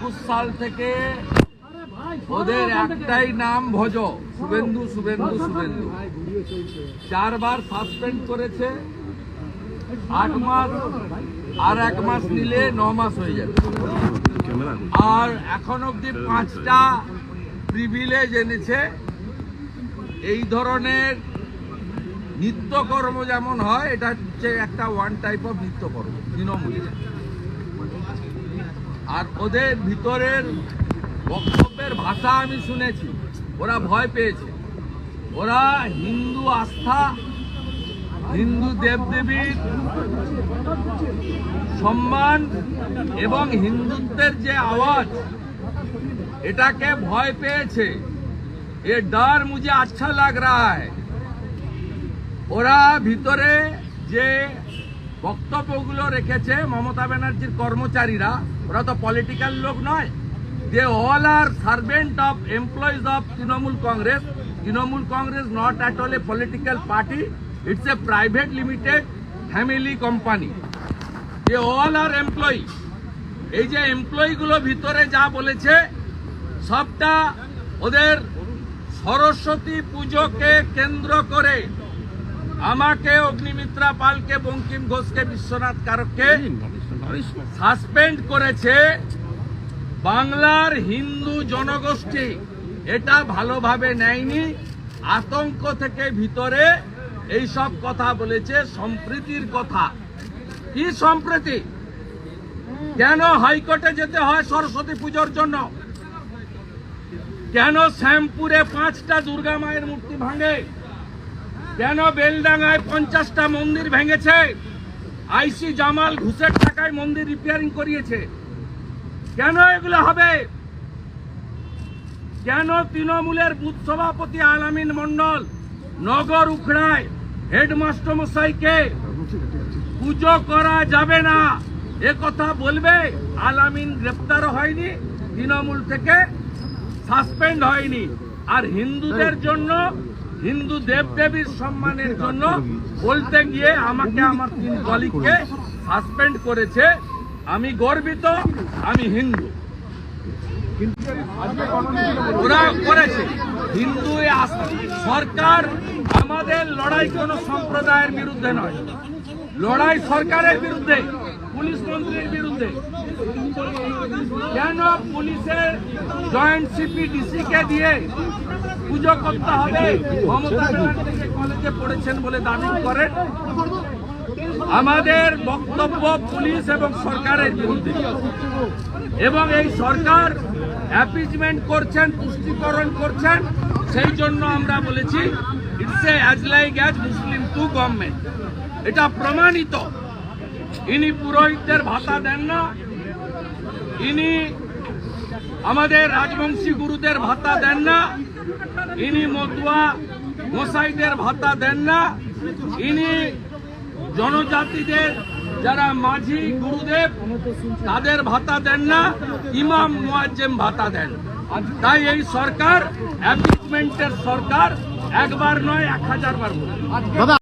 একুশ সাল থেকে ওদের একটাই নাম ভজ শুভেন্দু শুভেন্দু শুভেন্দু। চারবার সাসপেন্ড করেছে আট মাস আর এক মাস নিলে ন মাস হয়ে যাবে। আর এখন অবধি পাঁচটা প্রিভিলেজ এনেছে। এই ধরনের নিত্যকর্ম যেমন হয় এটা হচ্ছে একটা ওয়ান টাইপ অফ নিত্যকর্ম তৃণমূলের আর ওদের ভিতরের বক্তব্যের ভাষা আমি শুনেছি। ওরা ভয় পেয়েছে। ওরা হিন্দু আস্থা, হিন্দু দেবদেবীর সম্মান এবং হিন্দুত্বের যে আওয়াজ, এটাকে ভয় পেয়েছে। এ ডর মুঝে আচ্ছা লাগ রা ওরা ভিতরে যে বক্তব্যগুলো রেখেছে মমতা ব্যানার্জির কর্মচারীরা। ওরা তো পলিটিক্যাল লোক নয়। They all are servant of employees of Trinamool Congress. Trinamool Congress not at all a political party it's a private limited family company they all are employee এই যে এমপ্লয়িগুলো ভিতরে যা বলেছে, সবটা ওদের সরস্বতী পুজোকে কেন্দ্র করে আমাকে অগ্নিমিত্রা পালকে বঙ্কিম ঘোষকে বিশ্বনাথ কারককে সাসপেন্ড করেছে বাংলার হিন্দু জনগোষ্ঠী। এটা ভালোভাবে নেয়নি। আতঙ্ক থেকে ভিতরে এই সব কথা বলেছে সম্প্রীতির কথা। কি সম্প্রীতি? কেন হাইকোর্টে যেতে হয় সরস্বতী পুজোর জন্য? কেন শ্যামপুরে পাঁচটা দুর্গা মায়ের মূর্তি ভাঙে? কেন বেলডাঙ্গায় পঞ্চাশটা মন্দির ভেঙেছে। আইসি জামাল ঘুষের টাকায় মন্দির রিপেয়ারিং করিয়েছে। কেন এগুলো হবে? কেন তৃণমূলের বুথ সভাপতি আলামিন মন্ডল নগর উখড়ায় হেডমাস্টার মশাইকে পুজো করা যাবে না? এ কথা বলবে? আলামিন গ্রেপ্তার হয়নি, তৃণমূল থেকে সাসপেন্ড হয়নি। আর হিন্দুদের জন্য হিন্দু দেবদেবীর সম্মানের জন্য বলতে গিয়ে আমাকে আমার তিন কলিগকে সাসপেন্ড করেছে। আমি গর্বিত, আমি হিন্দু। ওরা করেছে। হিন্দু সরকার আমাদের লড়াই কোন সম্প্রদায়ের বিরুদ্ধে নয়। লড়াই সরকারের বিরুদ্ধে, পুলিশ মন্ত্রীর বিরুদ্ধে। কেন পুলিশের জয়েন্ট সিপি ডিসি কে দিয়ে পুজো করতে হবে। মমতা ব্যানার্জি কলেজে পড়েছেন বলে দাবি করেন, আমাদের বক্তব্য পুলিশ এবং সরকারের বিরুদ্ধে। এবং এই সরকার অ্যাপিজমেন্ট করছেন, পুষ্টিকরণ করছেন, সেই জন্য আমরা বলেছি it's a as like as Muslim to government এটা প্রমাণিত। ইনি পুরোহিতদের ভাতা দেন না, ইনি আমাদের রাজবংশী গুরুদের ভাতা দেন না, ইনি মতুয়া গোসাইদের ভাতা দেন না, ইনি জনজাতিদের যারা মাঝি গুরুদেব, তাদের ভাতা দেন না, ইমাম মুয়াজ্জেম ভাতা দেন। তাই এই সরকার অ্যাপিজমেন্টের সরকার, একবার নয়, এক হাজার বার